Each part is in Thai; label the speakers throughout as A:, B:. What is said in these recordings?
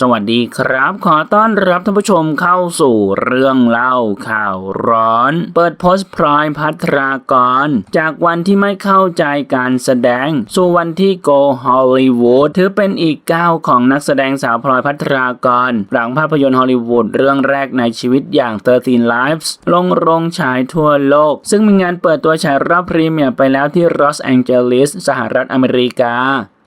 A: สวัสดีครับ ขอต้อนรับท่านผู้ชมเข้าสู่เรื่องเล่าข่าวร้อน เปิดโพสต์พลอยพัทรากร จากวันที่ไม่เข้าใจการแสดง สู่วันที่โกฮอลลีวูดถือเป็นอีกก้าวของนักแสดงสาวพลอยพัทรากร หลังภาพยนตร์ฮอลลีวูดเรื่องแรกในชีวิตอย่าง 13 Lives ลงโรงฉายทั่วโลก ซึ่งมีงานเปิดตัวฉายรอบพรีเมียร์ไปแล้วที่ลอสแองเจลิสสหรัฐอเมริกา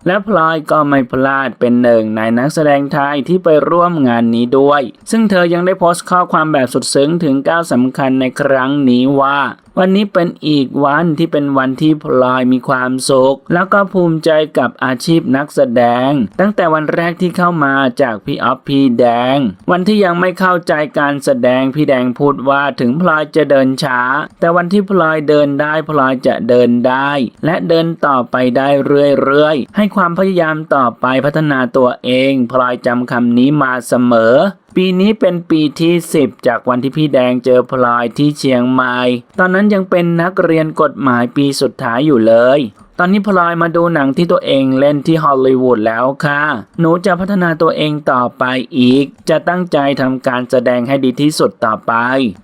A: และพลอยก็ไม่พลาดเป็นหนึ่งในนักแสดงไทยที่ไปร่วมงานนี้ด้วย ซึ่งเธอยังได้โพสต์ข้อความแบบสุดซึ้งถึงก้าวสำคัญในครั้งนี้ว่า วันนี้เป็นอีกวันที่เป็นวันที่พลอยมีความสุข แล้วก็ภูมิใจกับอาชีพนักแสดง ตั้งแต่วันแรกที่เข้ามาจากพี่ออฟพี่แดง วันที่ยังไม่เข้าใจการแสดงพี่แดงพูดว่าถึงพลอยจะเดินช้า แต่วันที่พลอยเดินได้พลอยจะเดินได้ และเดินต่อไปได้เรื่อยๆให้ความพยายามต่อไปพัฒนาตัวเอง พลอยจำคำนี้มาเสมอ ปีนี้เป็นปีที่ 10 จากวันที่พี่แดงเจอพลอยที่เชียงใหม่ ตอนนั้นยังเป็นนักเรียนกฎหมายปีสุดท้ายอยู่เลยตอนนี้พลอยมาดูหนังที่ตัวเองเล่นที่ฮอลลีวูดแล้วค่ะ หนูจะพัฒนาตัวเองต่อไปอีก จะตั้งใจทำการแสดงให้ดีที่สุดต่อไป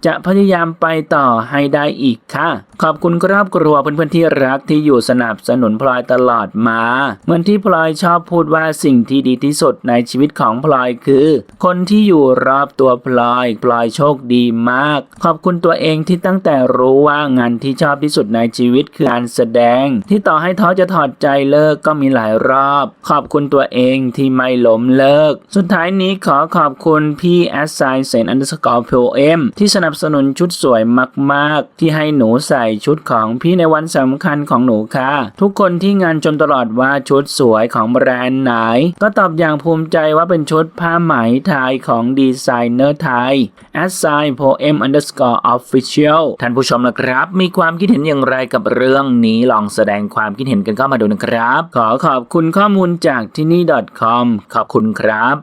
A: จะพยายามไปต่อให้ได้อีกค่ะ ขอบคุณครอบครัวเพื่อนๆที่รักที่อยู่สนับสนุนพลอยตลอดมา เหมือนที่พลอยชอบพูดว่าสิ่งที่ดีที่สุดในชีวิตของพลอยคือ คนที่อยู่รอบตัวพลอย พลอยโชคดีมาก ขอบคุณตัวเองที่ตั้งแต่รู้ว่างานที่ชอบที่สุดในชีวิตคือการแสดงที่ต่อให้ท้อจะถอดใจเลิกก็มีหลายรอบ ขอบคุณตัวเองที่ไม่ล้มเลิก สุดท้ายนี้ขอขอบคุณพี่แอสไซเซนอันด์สกอร์พเอ็มที่สนับสนุนชุดสวยมากๆ ที่ให้หนูใส่ชุดของพี่ในวันสำคัญของหนูค่ะ ทุกคนที่งานจนตลอดว่าชุดสวยของแบรนด์ไหน ก็ตอบอย่างภูมิใจว่าเป็นชุดผ้าไหมไทยของดีไซเนอร์ไทย a s s i g n poem underscore official ท่านผู้ชมนะครับ มีความคิดเห็นอย่างไรกับเรื่องนี้ลองแสดงความความคิดเห็นกันเข้ามาดูนะครับ ขอขอบคุณข้อมูลจากที่นี่ .com ขอบคุณครับ